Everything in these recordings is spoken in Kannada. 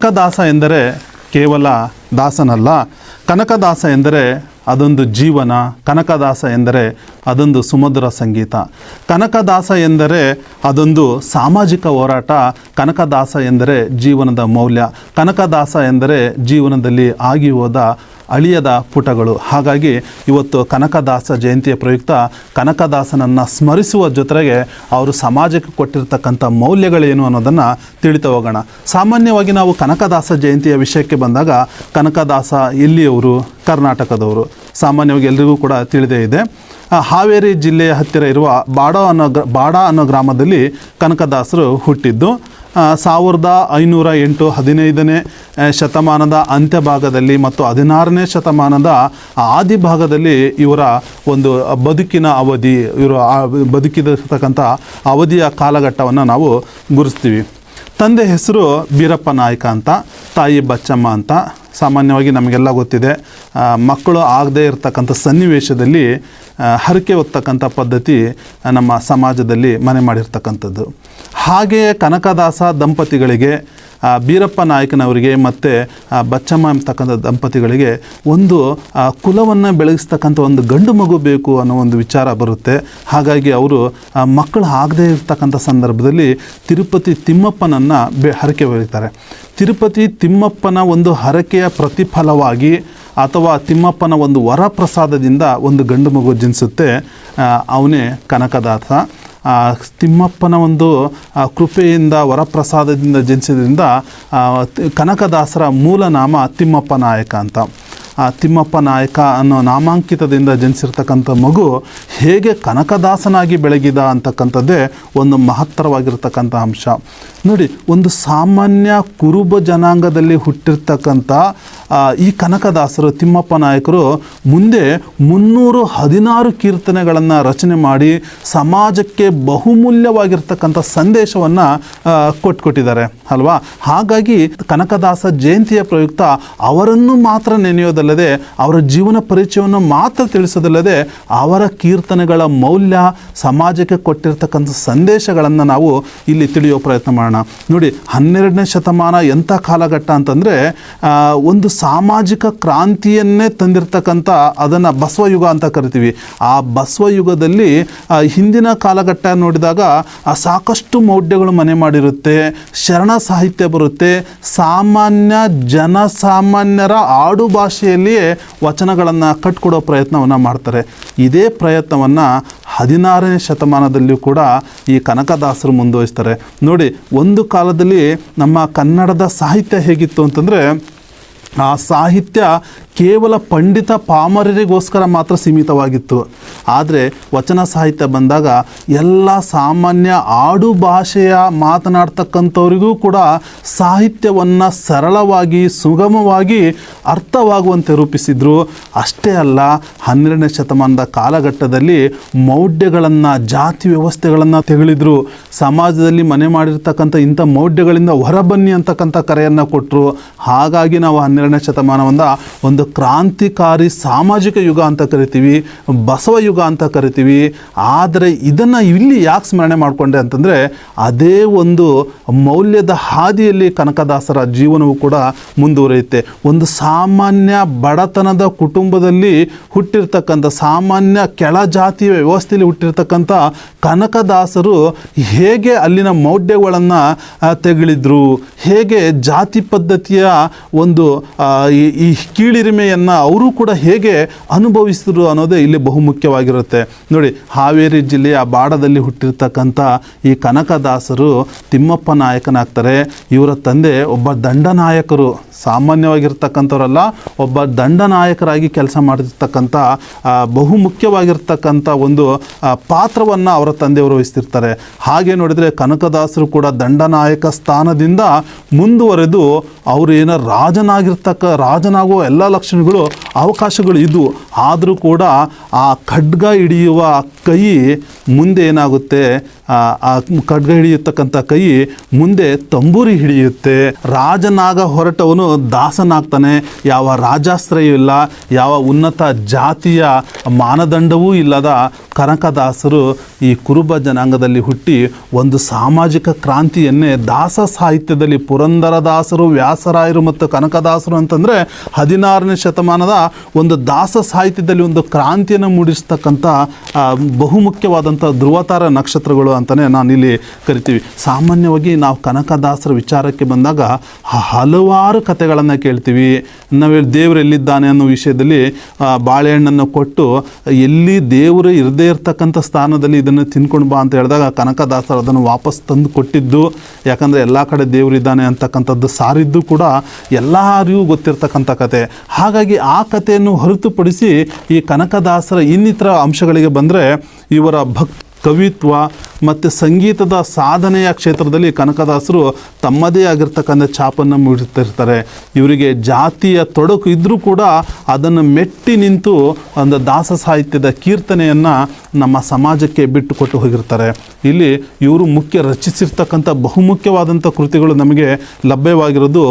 ಕನಕದಾಸ ಎಂದರೆ ಕೇವಲ ದಾಸನಲ್ಲ. ಕನಕದಾಸ ಎಂದರೆ ಅದೊಂದು ಜೀವನ, ಕನಕದಾಸ ಎಂದರೆ ಅದೊಂದು ಸುಮಧುರ ಸಂಗೀತ. ಕನಕದಾಸ ಎಂದರೆ ಅದೊಂದು ಸಾಮಾಜಿಕ ಹೋರಾಟ, ಕನಕದಾಸ ಎಂದರೆ ಜೀವನದ ಮೌಲ್ಯ. ಕನಕದಾಸ ಎಂದರೆ ಜೀವನದಲ್ಲಿ ಆಗಿ ಹೋದ ಅಳಿಯದ ಪುಟಗಳು. ಹಾಗಾಗಿ ಇವತ್ತು ಕನಕದಾಸ ಜಯಂತಿಯ ಪ್ರಯುಕ್ತ ಕನಕದಾಸನನ್ನು ಸ್ಮರಿಸುವ ಜೊತೆಗೆ ಅವರು ಸಮಾಜಕ್ಕೆ ಕೊಟ್ಟಿರ್ತಕ್ಕಂಥ ಮೌಲ್ಯಗಳೇನು ಅನ್ನೋದನ್ನು ತಿಳಿತಾ ಹೋಗೋಣ. ಸಾಮಾನ್ಯವಾಗಿ ನಾವು ಕನಕದಾಸ ಜಯಂತಿಯ ವಿಷಯಕ್ಕೆ ಬಂದಾಗ ಕನಕದಾಸ ಎಲ್ಲಿಯವರು? ಕರ್ನಾಟಕದವರು. ಸಾಮಾನ್ಯವಾಗಿ ಎಲ್ರಿಗೂ ಕೂಡ ತಿಳಿದೇ ಇದೆ. ಹಾವೇರಿ ಜಿಲ್ಲೆಯ ಹತ್ತಿರ ಇರುವ ಬಾಡ ಅನ್ನೋ ಬಾಡ ಅನ್ನೋ ಗ್ರಾಮದಲ್ಲಿ ಕನಕದಾಸರು ಹುಟ್ಟಿದ್ದು. ಸಾವಿರದ ಐನೂರ ಎಂಟು ಹದಿನೈದನೇ ಶತಮಾನದ ಅಂತ್ಯಭಾಗದಲ್ಲಿ ಮತ್ತು ಹದಿನಾರನೇ ಶತಮಾನದ ಆದಿ ಭಾಗದಲ್ಲಿ ಇವರ ಒಂದು ಬದುಕಿನ ಅವಧಿ, ಇವರು ಬದುಕಿರತಕ್ಕಂಥ ಅವಧಿಯ ಕಾಲಘಟ್ಟವನ್ನು ನಾವು ಗುರುಸ್ತೀವಿ ತಂದೆ ಹೆಸರು ಬೀರಪ್ಪ ನಾಯಕ ಅಂತ, ತಾಯಿ ಬಚ್ಚಮ್ಮ ಅಂತ ಸಾಮಾನ್ಯವಾಗಿ ನಮಗೆಲ್ಲ ಗೊತ್ತಿದೆ ಮಕ್ಕಳು ಆಗದೇ ಇರತಕ್ಕಂಥ ಸನ್ನಿವೇಶದಲ್ಲಿ ಹರಕೆ ಹೊತ್ತಕ್ಕಂಥ ಪದ್ಧತಿ ನಮ್ಮ ಸಮಾಜದಲ್ಲಿ ಮನೆ ಮಾಡಿರ್ತಕ್ಕಂಥದ್ದು. ಹಾಗೆಯೇ ಕನಕದಾಸ ದಂಪತಿಗಳಿಗೆ ಬೀರಪ್ಪ ನಾಯಕನವರಿಗೆ ಮತ್ತು ಬಚ್ಚಮ್ಮ ಎಂಬತಕ್ಕಂಥ ದಂಪತಿಗಳಿಗೆ ಒಂದು ಕುಲವನ್ನು ಬೆಳಗಿಸ್ತಕ್ಕಂಥ ಒಂದು ಗಂಡು ಮಗು ಬೇಕು ಅನ್ನೋ ಒಂದು ವಿಚಾರ ಬರುತ್ತೆ. ಹಾಗಾಗಿ ಅವರು ಮಕ್ಕಳು ಆಗದೇ ಇರ್ತಕ್ಕಂಥ ಸಂದರ್ಭದಲ್ಲಿ ತಿರುಪತಿ ತಿಮ್ಮಪ್ಪನನ್ನು ಬೆ, ಹರಕೆ ಹೊರಿತಾರೆ ತಿರುಪತಿ ತಿಮ್ಮಪ್ಪನ ಒಂದು ಹರಕೆಯ ಪ್ರತಿಫಲವಾಗಿ ಅಥವಾ ತಿಮ್ಮಪ್ಪನ ಒಂದು ವರಪ್ರಸಾದದಿಂದ ಒಂದು ಗಂಡು ಮಗು ಜನಿಸುತ್ತೆ ಅವನೇ ಕನಕದಾಸ ತಿಮ್ಮಪ್ಪನ ಒಂದು ಕೃಪೆಯಿಂದ ವರಪ್ರಸಾದದಿಂದ ಜನಿಸಿದ್ರಿಂದ ಕನಕದಾಸರ ಮೂಲ ನಾಮ ತಿಮ್ಮಪ್ಪ ನಾಯಕ ಅಂತ. ತಿಮ್ಮಪ್ಪ ನಾಯಕ ಅನ್ನೋ ನಾಮಾಂಕಿತದಿಂದ ಜನಿಸಿರ್ತಕ್ಕಂಥ ಮಗು ಹೇಗೆ ಕನಕದಾಸನಾಗಿ ಬೆಳಗಿದ ಅಂತಕ್ಕಂಥದ್ದೇ ಒಂದು ಮಹತ್ತರವಾಗಿರ್ತಕ್ಕಂಥ ಅಂಶ. ನೋಡಿ, ಒಂದು ಸಾಮಾನ್ಯ ಕುರುಬ ಜನಾಂಗದಲ್ಲಿ ಹುಟ್ಟಿರ್ತಕ್ಕಂಥ ಈ ಕನಕದಾಸರು, ತಿಮ್ಮಪ್ಪ ನಾಯಕರು ಮುಂದೆ ಮುನ್ನೂರು ಹದಿನಾರು ಕೀರ್ತನೆಗಳನ್ನು ರಚನೆ ಮಾಡಿ ಸಮಾಜಕ್ಕೆ ಬಹುಮೂಲ್ಯವಾಗಿರ್ತಕ್ಕಂಥ ಸಂದೇಶವನ್ನು ಕೊಟ್ಕೊಟ್ಟಿದ್ದಾರೆ. ಅಲ್ವಾ? ಹಾಗಾಗಿ ಕನಕದಾಸ ಜಯಂತಿಯ ಪ್ರಯುಕ್ತ ಅವರನ್ನು ಮಾತ್ರ ನೆನೆಯೋದಲ್ಲದೆ ಅವರ ಜೀವನ ಪರಿಚಯವನ್ನು ಮಾತ್ರ ತಿಳಿಸೋದಲ್ಲದೆ ಅವರ ಕೀರ್ತನೆಗಳ ಮೌಲ್ಯ ಸಮಾಜಕ್ಕೆ ಕೊಟ್ಟಿರ್ತಕ್ಕಂಥ ಸಂದೇಶಗಳನ್ನು ನಾವು ಇಲ್ಲಿ ತಿಳಿಯೋ ಪ್ರಯತ್ನ ಮಾಡೋಣ. ನೋಡಿ, ಹನ್ನೆರಡನೇ ಶತಮಾನ ಎಂಥ ಕಾಲಘಟ್ಟ ಅಂತಂದರೆ ಒಂದು ಸಾಮಾಜಿಕ ಕ್ರಾಂತಿಯನ್ನೇ ತಂದಿರತಕ್ಕಂಥ ಅದನ್ನು ಬಸವಯುಗ ಅಂತ ಕರಿತೀವಿ. ಆ ಬಸವಯುಗದಲ್ಲಿ ಹಿಂದಿನ ಕಾಲಘಟ್ಟ ನೋಡಿದಾಗ ಸಾಕಷ್ಟು ಮೌಢ್ಯಗಳು ಮನೆ ಮಾಡಿರುತ್ತೆ, ಶರಣ ಸಾಹಿತ್ಯ ಬರುತ್ತೆ, ಸಾಮಾನ್ಯ ಜನಸಾಮಾನ್ಯರ ಆಡು ಭಾಷೆಯಲ್ಲಿಯೇ ವಚನಗಳನ್ನು ಕಟ್ಕೊಡೋ ಪ್ರಯತ್ನವನ್ನು ಮಾಡ್ತಾರೆ. ಇದೇ ಪ್ರಯತ್ನವನ್ನು ಹದಿನಾರನೇ ಶತಮಾನದಲ್ಲಿಯೂ ಕೂಡ ಈ ಕನಕದಾಸರು ಮುಂದುವರಿಸ್ತಾರೆ. ನೋಡಿ, ಒಂದು ಕಾಲದಲ್ಲಿ ನಮ್ಮ ಕನ್ನಡದ ಸಾಹಿತ್ಯ ಹೇಗಿತ್ತು ಅಂತಂದರೆ, ಆ ಸಾಹಿತ್ಯ ಕೇವಲ ಪಂಡಿತ ಪಾಮರರಿಗೋಸ್ಕರ ಮಾತ್ರ ಸೀಮಿತವಾಗಿತ್ತು. ಆದರೆ ವಚನ ಸಾಹಿತ್ಯ ಬಂದಾಗ ಎಲ್ಲ ಸಾಮಾನ್ಯ ಆಡು ಭಾಷೆಯ ಮಾತನಾಡ್ತಕ್ಕಂಥವರಿಗೂ ಕೂಡ ಸಾಹಿತ್ಯವನ್ನು ಸರಳವಾಗಿ, ಸುಗಮವಾಗಿ ಅರ್ಥವಾಗುವಂತೆ ರೂಪಿಸಿದ್ರು. ಅಷ್ಟೇ ಅಲ್ಲ, ಹನ್ನೆರಡನೇ ಶತಮಾನದ ಕಾಲಘಟ್ಟದಲ್ಲಿ ಮೌಢ್ಯಗಳನ್ನು, ಜಾತಿ ವ್ಯವಸ್ಥೆಗಳನ್ನು ತೆಗಳಿದ್ರು. ಸಮಾಜದಲ್ಲಿ ಮನೆ ಮಾಡಿರ್ತಕ್ಕಂಥ ಇಂಥ ಮೌಢ್ಯಗಳಿಂದ ಹೊರಬನ್ನಿ ಅಂತಕ್ಕಂಥ ಕರೆಯನ್ನು ಕೊಟ್ಟರು ಹಾಗಾಗಿ ನಾವು ಹನ್ನೆರಡನೇ ಶತಮಾನವನ್ನು ಒಂದು ಕ್ರಾಂತಿಕಾರಿ ಸಾಮಾಜಿಕ ಯುಗ ಅಂತ ಕರಿತೀವಿ, ಬಸವ ಯುಗ ಅಂತ ಕರಿತೀವಿ. ಆದರೆ ಇದನ್ನು ಇಲ್ಲಿ ಯಾಕೆ ಸ್ಮರಣೆ ಮಾಡಿಕೊಂಡೆ ಅಂತಂದರೆ, ಅದೇ ಒಂದು ಮೌಲ್ಯದ ಹಾದಿಯಲ್ಲಿ ಕನಕದಾಸರ ಜೀವನವು ಕೂಡ ಮುಂದುವರಿಯುತ್ತೆ. ಒಂದು ಸಾಮಾನ್ಯ ಬಡತನದ ಕುಟುಂಬದಲ್ಲಿ ಹುಟ್ಟಿರ್ತಕ್ಕಂಥ, ಸಾಮಾನ್ಯ ಕೆಳ ಜಾತಿಯ ವ್ಯವಸ್ಥೆಯಲ್ಲಿ ಹುಟ್ಟಿರ್ತಕ್ಕಂಥ ಕನಕದಾಸರು ಹೇಗೆ ಅಲ್ಲಿನ ಮೌಢ್ಯಗಳನ್ನು ತೆಗಳಿದ್ರು? ಹೇಗೆ ಜಾತಿ ಪದ್ಧತಿಯ ಒಂದು ಈ- ಈ ಕೀಳಿರಿಮೆಯನ್ನು ಅವರು ಕೂಡ ಹೇಗೆ ಅನುಭವಿಸಿದ್ರು ಅನ್ನೋದೇ ಇಲ್ಲಿ ಬಹುಮುಖ್ಯವಾಗಿರುತ್ತೆ. ನೋಡಿ, ಹಾವೇರಿ ಜಿಲ್ಲೆಯ ಬಾಡದಲ್ಲಿ ಹುಟ್ಟಿರ್ತಕ್ಕಂಥ ಈ ಕನಕದಾಸರು ತಿಮ್ಮಪ್ಪ ನಾಯಕನಾಗ್ತಾರೆ. ಇವರ ತಂದೆ ಒಬ್ಬ ದಂಡನಾಯಕರು ಸಾಮಾನ್ಯವಾಗಿರ್ತಕ್ಕಂಥವರಲ್ಲ, ಒಬ್ಬ ದಂಡನಾಯಕರಾಗಿ ಕೆಲಸ ಮಾಡಿರ್ತಕ್ಕಂಥ ಬಹುಮುಖ್ಯವಾಗಿರ್ತಕ್ಕಂಥ ಒಂದು ಪಾತ್ರವನ್ನು ಅವರ ತಂದೆಯವರು ವಹಿಸ್ತಿರ್ತಾರೆ. ಹಾಗೆ ನೋಡಿದರೆ ಕನಕದಾಸರು ಕೂಡ ದಂಡನಾಯಕ ಸ್ಥಾನದಿಂದ ಮುಂದುವರೆದು ಅವರು ಏನೋ ರಾಜನಾಗಿರ್ತಕ್ಕ ರಾಜನಾಗುವ ಎಲ್ಲ ಲಕ್ಷಣಗಳು, ಅವಕಾಶಗಳು ಇದ್ವು. ಆದರೂ ಕೂಡ ಆ ಖಡ್ಗ ಹಿಡಿಯುವ ಕೈ ಮುಂದೆ ಏನಾಗುತ್ತೆ? ಆ ಖಡ್ಗ ಹಿಡಿಯತಕ್ಕಂಥ ಕೈ ಮುಂದೆ ತಂಬೂರಿ ಹಿಡಿಯುತ್ತೆ. ರಾಜನಾಗ ಹೊರಟವನು ದಾಸನಾಗ್ತಾನೆ. ಯಾವ ರಾಜಾಶ್ರಯ ಇಲ್ಲ, ಯಾವ ಉನ್ನತ ಜಾತಿಯ ಮಾನದಂಡವೂ ಇಲ್ಲದ ಕನಕದಾಸರು ಈ ಕುರುಬ ಜನಾಂಗದಲ್ಲಿ ಹುಟ್ಟಿ ಒಂದು ಸಾಮಾಜಿಕ ಕ್ರಾಂತಿಯನ್ನೇ ದಾಸ ಸಾಹಿತ್ಯದಲ್ಲಿ ಪುರಂದರದಾಸರು ವ್ಯಾಸರಾಯರು ಮತ್ತು ಕನಕದಾಸರು ಅಂತಂದರೆ ಹದಿನಾರನೇ ಶತಮಾನದ ಒಂದು ದಾಸ ಸಾಹಿತ್ಯದಲ್ಲಿ ಒಂದು ಕ್ರಾಂತಿಯನ್ನು ಮೂಡಿಸ್ತಕ್ಕಂಥ ಬಹುಮುಖ್ಯವಾದಂಥ ಧ್ರುವತಾರ ನಕ್ಷತ್ರಗಳು ಅಂತಲೇ ನಾನಿಲ್ಲಿ ಕರಿತೀವಿ. ಸಾಮಾನ್ಯವಾಗಿ ನಾವು ಕನಕದಾಸರ ವಿಚಾರಕ್ಕೆ ಬಂದಾಗ ಹಲವಾರು ಕಥೆಗಳನ್ನು ಕೇಳ್ತೀವಿ. ನಾವು ದೇವರು ಎಲ್ಲಿದ್ದಾನೆ ಅನ್ನೋ ವಿಷಯದಲ್ಲಿ ಬಾಳೆಹಣ್ಣನ್ನು ಕೊಟ್ಟು ಎಲ್ಲಿ ದೇವರು ಇರದೇ ಇರತಕ್ಕಂಥ ಸ್ಥಾನದಲ್ಲಿ ಇದನ್ನು ತಿನ್ಕೊಂಡು ಬಾ ಅಂತ ಹೇಳಿದಾಗ ಕನಕದಾಸರು ಅದನ್ನು ವಾಪಸ್ ತಂದು ಕೊಟ್ಟಿದ್ದು. ಯಾಕಂದರೆ ಎಲ್ಲ ಕಡೆ ದೇವರಿದ್ದಾನೆ ಅಂತಕ್ಕಂಥದ್ದು ಸಾರಿದ್ದು ಕೂಡ ಎಲ್ಲರಿಗೂ ಗೊತ್ತಿರ್ತಕ್ಕಂಥ ಕತೆ. ಹಾಗಾಗಿ ಆ ಕಥೆಯನ್ನು ಹೊರತುಪಡಿಸಿ ಈ ಕನಕದಾಸರ ಇನ್ನಿತರ ಅಂಶಗಳಿಗೆ ಬಂದರೆ ಇವರ ಭಕ್ ಕವಿತ್ವ ಮತ್ತು ಸಂಗೀತದ ಸಾಧನೆಯ ಕ್ಷೇತ್ರದಲ್ಲಿ ಕನಕದಾಸರು ತಮ್ಮದೇ ಆಗಿರ್ತಕ್ಕಂಥ ಛಾಪನ್ನು ಮೂಡಿಸ್ತಿರ್ತಾರೆ ಇವರಿಗೆ ಜಾತಿಯ ತೊಡಕು ಇದ್ದರೂ ಕೂಡ ಅದನ್ನು ಮೆಟ್ಟಿ ನಿಂತು ಒಂದು ದಾಸ ಸಾಹಿತ್ಯದ ಕೀರ್ತನೆಯನ್ನು ನಮ್ಮ ಸಮಾಜಕ್ಕೆ ಬಿಟ್ಟುಕೊಟ್ಟು ಹೋಗಿರ್ತಾರೆ. ಇಲ್ಲಿ ಇವರು ಮುಖ್ಯ ರಚಿಸಿರ್ತಕ್ಕಂಥ ಬಹುಮುಖ್ಯವಾದಂಥ ಕೃತಿಗಳು ನಮಗೆ ಲಭ್ಯವಾಗಿರೋದು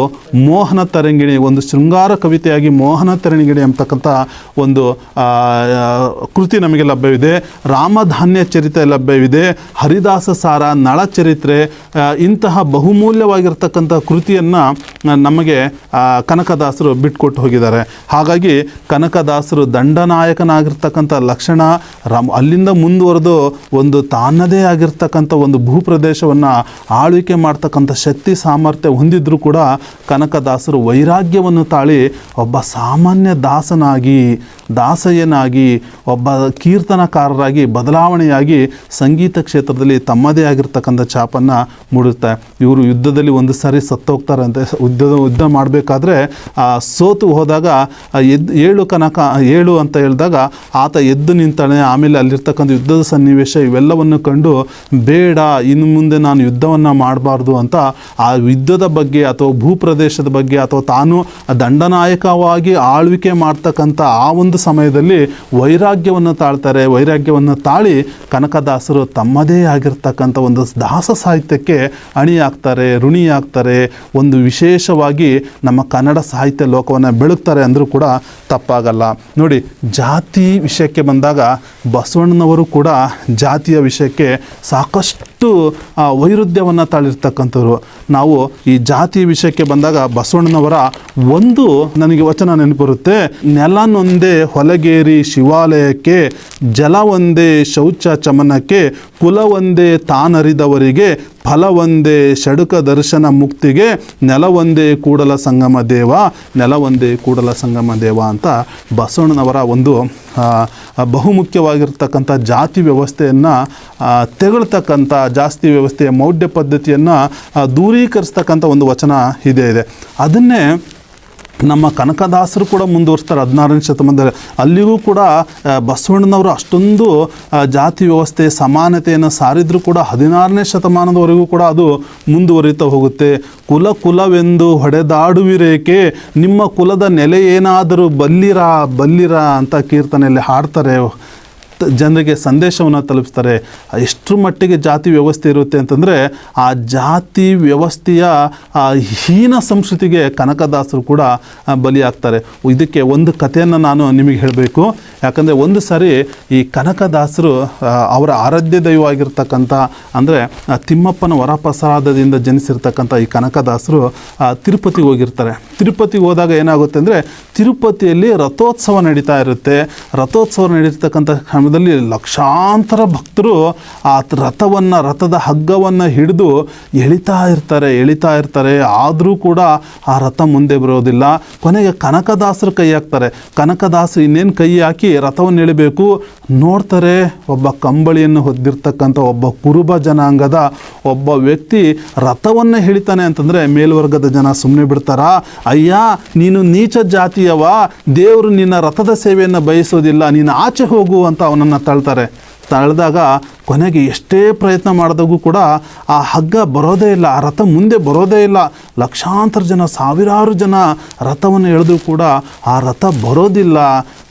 ಮೋಹನ ತರಂಗಿಣಿ, ಒಂದು ಶೃಂಗಾರ ಕವಿತೆಯಾಗಿ ಮೋಹನ ತರಂಗಿಣಿ ಅಂತಕ್ಕಂಥ ಒಂದು ಕೃತಿ ನಮಗೆ ಲಭ್ಯವಿದೆ. ರಾಮಧಾನ್ಯ ಚರಿತೆ ಲಭ್ಯವಿದೆ. ಹರಿದಾಸ ಸಾರ ನಳಚರಿತ್ರೆ ಇಂತಹ ಬಹುಮೂಲ್ಯವಾಗಿರ್ತಕ್ಕಂಥ ಕೃತಿಯನ್ನು ನಮಗೆ ಕನಕದಾಸರು ಬಿಟ್ಕೊಟ್ಟು ಹೋಗಿದ್ದಾರೆ. ಹಾಗಾಗಿ ಕನಕದಾಸರು ದಂಡನಾಯಕನಾಗಿರ್ತಕ್ಕಂಥ ಲಕ್ಷಣ ರಾಮ್, ಅಲ್ಲಿಂದ ಮುಂದುವರೆದು ಒಂದು ತಾನದೇ ಆಗಿರ್ತಕ್ಕಂಥ ಒಂದು ಭೂಪ್ರದೇಶವನ್ನು ಆಳ್ವಿಕೆ ಮಾಡ್ತಕ್ಕಂಥ ಶಕ್ತಿ ಸಾಮರ್ಥ್ಯ ಹೊಂದಿದ್ರೂ ಕೂಡ ಕನಕದಾಸರು ವೈರಾಗ್ಯವನ್ನು ತಾಳಿ ಒಬ್ಬ ಸಾಮಾನ್ಯ ದಾಸನಾಗಿ, ದಾಸಯ್ಯನಾಗಿ, ಒಬ್ಬ ಕೀರ್ತನಕಾರರಾಗಿ, ಬದಲಾವಣೆಯಾಗಿ ಸಂಗೀತ ಕ್ಷೇತ್ರದಲ್ಲಿ ತಮ್ಮದೇ ಆಗಿರ್ತಕ್ಕಂಥ ಛಾಪನ್ನು ಮೂಡುತ್ತೆ ಇವರು ಯುದ್ಧದಲ್ಲಿ ಒಂದು ಸಾರಿ ಸತ್ತೋಗ್ತಾರೆ ಅಂತ ಯುದ್ಧ ಯುದ್ಧ ಮಾಡಬೇಕಾದ್ರೆ ಸೋತು ಹೋದಾಗ ಎದ್, ಏಳು ಕನಕ, ಏಳು ಅಂತ ಹೇಳಿದಾಗ ಆತ ಎದ್ದು ನಿಂತಾನೆ, ಆಮೇಲೆ ಅಲ್ಲಿರ್ತಕ್ಕಂಥ ಯುದ್ಧದ ಸನ್ನಿವೇಶ ಇವೆಲ್ಲವನ್ನು ಕಂಡು, ಬೇಡ, ಇನ್ನು ಮುಂದೆ ನಾನು ಯುದ್ಧವನ್ನು ಮಾಡಬಾರ್ದು ಅಂತ ಆ ಯುದ್ಧದ ಬಗ್ಗೆ ಅಥವಾ ಭೂಪ್ರದೇಶದ ಬಗ್ಗೆ ಅಥವಾ ತಾನು ದಂಡನಾಯಕವಾಗಿ ಆಳ್ವಿಕೆ ಮಾಡ್ತಕ್ಕಂಥ ಆ ಒಂದು ಸಮಯದಲ್ಲಿ ವೈರಾಗ್ಯವನ್ನು ತಾಳ್ತಾರೆ. ವೈರಾಗ್ಯವನ್ನು ತಾಳಿ ಕನಕದಾಸರು ತಮ್ಮದೇ ಆಗಿರ್ತಕ್ಕಂಥ ಒಂದು ದಾಸ ಸಾಹಿತ್ಯಕ್ಕೆ ಅಣಿಯಾಗ್ತಾರೆ, ಋಣಿಯಾಗ್ತಾರೆ. ಒಂದು ವಿಶೇಷವಾಗಿ ನಮ್ಮ ಕನ್ನಡ ಸಾಹಿತ್ಯ ಲೋಕವನ್ನು ಬೆಳಗ್ತಾರೆ ಅಂದರೂ ಕೂಡ ತಪ್ಪಾಗಲ್ಲ. ನೋಡಿ, ಜಾತಿ ವಿಷಯಕ್ಕೆ ಬಂದಾಗ ಬಸವಣ್ಣನವರು ಕೂಡ ಜಾತಿಯ ವಿಷಯಕ್ಕೆ ಸಾಕಷ್ಟು ವೈರುಧ್ಯವನ್ನು ತಾಳಿರ್ತಕ್ಕಂಥವ್ರು. ನಾವು ಈ ಜಾತಿ ವಿಷಯಕ್ಕೆ ಬಂದಾಗ ಬಸವಣ್ಣನವರ ಒಂದು ನನಗೆ ವಚನ ನೆನಪು ಬರುತ್ತೆ ನೆಲನೊಂದೇ ಹೊಲಗೇರಿ ಶಿವಾಲಯಕ್ಕೆ, ಜಲ ಒಂದೇ ಶೌಚ ಚಮನಕ್ಕೆ, ಕುಲ ಒಂದೇ ತಾನರಿದವರಿಗೆ ಫಲ ಒಂದೇ ಷಡುಕ ದರ್ಶನ ಮುಕ್ತಿಗೆ, ನೆಲವೊಂದೇ ಕೂಡಲ ಸಂಗಮ ದೇವ ನೆಲ ಒಂದೇ ಕೂಡಲ ಸಂಗಮ ದೇವ ಅಂತ ಬಸವಣ್ಣನವರ ಒಂದು ಬಹುಮುಖ್ಯವಾಗಿರ್ತಕ್ಕಂಥ ಜಾತಿ ವ್ಯವಸ್ಥೆಯನ್ನು ತೆಗಳ್ತಕ್ಕಂಥ ಜಾಸ್ತಿ ವ್ಯವಸ್ಥೆಯ ಮೌಢ್ಯ ಪದ್ಧತಿಯನ್ನು ದೂರೀಕರಿಸ್ತಕ್ಕಂಥ ಒಂದು ವಚನ ಇದೇ ಇದೆ. ಅದನ್ನೇ ನಮ್ಮ ಕನಕದಾಸರು ಕೂಡ ಮುಂದುವರಿಸ್ತಾರೆ. ಹದಿನಾರನೇ ಶತಮಾನದಲ್ಲಿ ಅಲ್ಲಿಗೂ ಕೂಡ ಬಸವಣ್ಣನವರು ಅಷ್ಟೊಂದು ಜಾತಿ ವ್ಯವಸ್ಥೆ, ಸಮಾನತೆಯನ್ನು ಸಾರಿದರೂ ಕೂಡ ಹದಿನಾರನೇ ಶತಮಾನದವರೆಗೂ ಕೂಡ ಅದು ಮುಂದುವರಿತಾ ಹೋಗುತ್ತೆ. ಕುಲ ಕುಲವೆಂದು ಹೊಡೆದಾಡುವಿರೇಕೆ? ನಿಮ್ಮ ಕುಲದ ನೆಲೆ ಏನಾದರೂ ಬಲ್ಲಿರ ಬಲ್ಲಿರ ಅಂತ ಕೀರ್ತನೆಯಲ್ಲಿ ಹಾಡ್ತಾರೆ. ಜನರಿಗೆ ಸಂದೇಶವನ್ನು ತಲುಪಿಸ್ತಾರೆ. ಎಷ್ಟರ ಮಟ್ಟಿಗೆ ಜಾತಿ ವ್ಯವಸ್ಥೆ ಇರುತ್ತೆ ಅಂತಂದರೆ, ಆ ಜಾತಿ ವ್ಯವಸ್ಥೆಯ ಹೀನ ಸಂಸ್ಕೃತಿಗೆ ಕನಕದಾಸರು ಕೂಡ ಬಲಿಯಾಗ್ತಾರೆ. ಇದಕ್ಕೆ ಒಂದು ಕಥೆಯನ್ನು ನಾನು ನಿಮಗೆ ಹೇಳಬೇಕು. ಯಾಕಂದರೆ ಒಂದು ಸಾರಿ ಈ ಕನಕದಾಸರು ಅವರ ಆರಾಧ್ಯ ದೈವವಾಗಿರ್ತಕ್ಕಂಥ, ಅಂದರೆ ತಿಮ್ಮಪ್ಪನ ವರಪ್ರಸಾದದಿಂದ ಜನಿಸಿರ್ತಕ್ಕಂಥ ಈ ಕನಕದಾಸರು ತಿರುಪತಿಗೆ ಹೋಗಿರ್ತಾರೆ. ತಿರುಪತಿಗೆ ಹೋದಾಗ ಏನಾಗುತ್ತೆ ಅಂದರೆ ತಿರುಪತಿಯಲ್ಲಿ ರಥೋತ್ಸವ ನಡೀತಾ ಇರುತ್ತೆ. ರಥೋತ್ಸವ ನಡೀತಕ್ಕಂಥ ಕ್ರಮದಲ್ಲಿ ಲಕ್ಷಾಂತರ ಭಕ್ತರು ಆ ರಥವನ್ನು, ರಥದ ಹಗ್ಗವನ್ನು ಹಿಡಿದು ಎಳಿತಾ ಇರ್ತಾರೆ ಎಳಿತಾ ಇರ್ತಾರೆ. ಆದರೂ ಕೂಡ ಆ ರಥ ಮುಂದೆ ಬರೋದಿಲ್ಲ. ಕೊನೆಗೆ ಕನಕದಾಸರು ಕೈ ಹಾಕ್ತಾರೆ. ಕನಕದಾಸರು ಇನ್ನೇನು ಕೈ ಹಾಕಿ ರಥವನ್ನು ಎಳಿಬೇಕು? ನೋಡ್ತಾರೆ, ಒಬ್ಬ ಕಂಬಳಿಯನ್ನು ಹೊದ್ದಿರ್ತಕ್ಕಂಥ ಒಬ್ಬ ಕುರುಬ ಜನಾಂಗದ ಒಬ್ಬ ವ್ಯಕ್ತಿ ರಥವನ್ನು ಹಿಡಿತಾನೆ ಅಂತಂದರೆ ಮೇಲ್ವರ್ಗದ ಜನ ಸುಮ್ಮನೆ ಬಿಡ್ತಾರಾ? ಅಯ್ಯ, ನೀನು ನೀಚ ಜಾತಿಯವ ದೇವರು ನಿನ್ನ ರಥದ ಸೇವೆಯನ್ನು ಬಯಸೋದಿಲ್ಲ ನೀನು ಆಚೆ ಹೋಗು ಅಂತ ಅವನನ್ನು ತಳ್ತಾರೆ. ತಳೆದಾಗ ಕೊನೆಗೆ ಎಷ್ಟೇ ಪ್ರಯತ್ನ ಮಾಡಿದಾಗೂ ಕೂಡ ಆ ಹಗ್ಗ ಬರೋದೇ ಇಲ್ಲ, ಆ ರಥ ಮುಂದೆ ಬರೋದೇ ಇಲ್ಲ. ಲಕ್ಷಾಂತರ ಜನ, ಸಾವಿರಾರು ಜನ ರಥವನ್ನು ಎಳೆದು ಕೂಡ ಆ ರಥ ಬರೋದಿಲ್ಲ.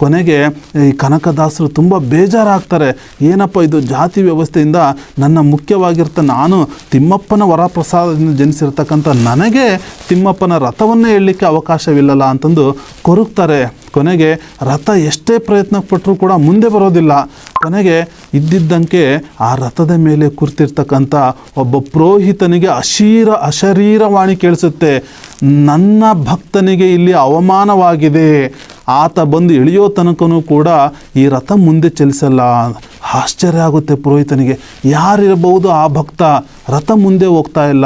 ಕೊನೆಗೆ ಈ ಕನಕದಾಸರು ತುಂಬ ಬೇಜಾರಾಗ್ತಾರೆ. ಏನಪ್ಪ ಇದು ಜಾತಿ ವ್ಯವಸ್ಥೆಯಿಂದ ನನ್ನ ಮುಖ್ಯವಾಗಿರ್ತ ನಾನು ತಿಮ್ಮಪ್ಪನ ವರಪ್ರಸಾದದಿಂದ ಜನಿಸಿರ್ತಕ್ಕಂಥ ನನಗೆ ತಿಮ್ಮಪ್ಪನ ರಥವನ್ನೇ ಎಳಲಿಕ್ಕೆ ಅವಕಾಶವಿಲ್ಲಲ್ಲ ಅಂತಂದು ಕೊರಗ್ತಾರೆ. ಕೊನೆಗೆ ರಥ ಎಷ್ಟೇ ಪ್ರಯತ್ನ ಪಟ್ಟರೂ ಕೂಡ ಮುಂದೆ ಬರೋದಿಲ್ಲ. ಕೊನೆಗೆ ಇದ್ದಿದ್ದಂಗೆ ಆ ರಥದ ಮೇಲೆ ಕುರ್ತಿರ್ತಕ್ಕಂಥ ಒಬ್ಬ ಪುರೋಹಿತನಿಗೆ ಅಶೀರ ಅಶರೀರವಾಣಿ ಕೇಳಿಸುತ್ತೆ. ನನ್ನ ಭಕ್ತನಿಗೆ ಇಲ್ಲಿ ಅವಮಾನವಾಗಿದೆ. ಆತ ಬಂದು ಇಳಿಯೋ ತನಕನೂ ಕೂಡ ಈ ರಥ ಮುಂದೆ ಚಲಿಸಲ್ಲ. ಆಶ್ಚರ್ಯ ಆಗುತ್ತೆ ಪುರೋಹಿತನಿಗೆ. ಯಾರಿರಬಹುದು ಆ ಭಕ್ತ? ರಥ ಮುಂದೆ ಹೋಗ್ತಾ ಇಲ್ಲ.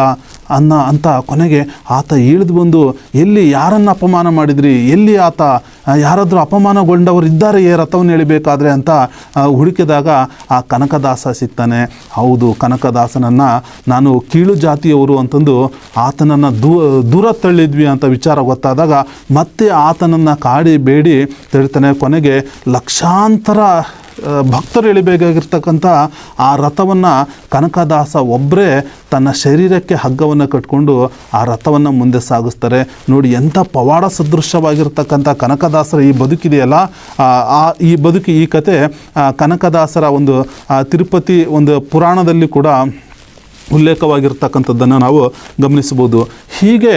ಅನ್ನ ಅಂತ ಕೊನೆಗೆ ಆತ ಇಳಿದು ಬಂದು, ಎಲ್ಲಿ ಯಾರನ್ನು ಅಪಮಾನ ಮಾಡಿದ್ರಿ? ಎಲ್ಲಿ ಆತ? ಯಾರಾದರೂ ಅಪಮಾನಗೊಂಡವರು ಇದ್ದಾರೆ ಏ ರಥವನ್ನು ಎಳಿಬೇಕಾದ್ರೆ? ಅಂತ ಹುಡುಕಿದಾಗ ಆ ಕನಕದಾಸ ಸಿಗ್ತಾನೆ. ಹೌದು, ಕನಕದಾಸನನ್ನು ನಾನು ಕೀಳು ಜಾತಿಯವರು ಅಂತಂದು ಆತನನ್ನು ದೂರ ತಳ್ಳಿದ್ವಿ ಅಂತ ವಿಚಾರ ಗೊತ್ತಾದಾಗ ಮತ್ತೆ ಆತನನ್ನು ಕಾಡಿ ಬೇಡಿ ತಳಿತಾನೆ. ಕೊನೆಗೆ ಲಕ್ಷಾಂತರ ಭಕ್ತರು ಎಳಿಬೇಕಾಗಿರ್ತಕ್ಕಂಥ ಆ ರಥವನ್ನು ಕನಕದಾಸ ಒಬ್ಬರೇ ತನ್ನ ಶರೀರಕ್ಕೆ ಹಗ್ಗವನ್ನು ಕಟ್ಕೊಂಡು ಆ ರಥವನ್ನು ಮುಂದೆ ಸಾಗಿಸ್ತಾರೆ. ನೋಡಿ ಎಂಥ ಪವಾಡ ಸದೃಶವಾಗಿರ್ತಕ್ಕಂಥ ಕನಕದಾಸರ ಈ ಬದುಕಿದೆಯಲ್ಲ? ಆ, ಈ ಬದುಕು ಈ ಕತೆ ಕನಕದಾಸರ ಒಂದು ತಿರುಪತಿ ಒಂದು ಪುರಾಣದಲ್ಲಿ ಕೂಡ ಉಲ್ಲೇಖವಾಗಿರ್ತಕ್ಕಂಥದ್ದನ್ನು ನಾವು ಗಮನಿಸ್ಬೋದು ಹೀಗೆ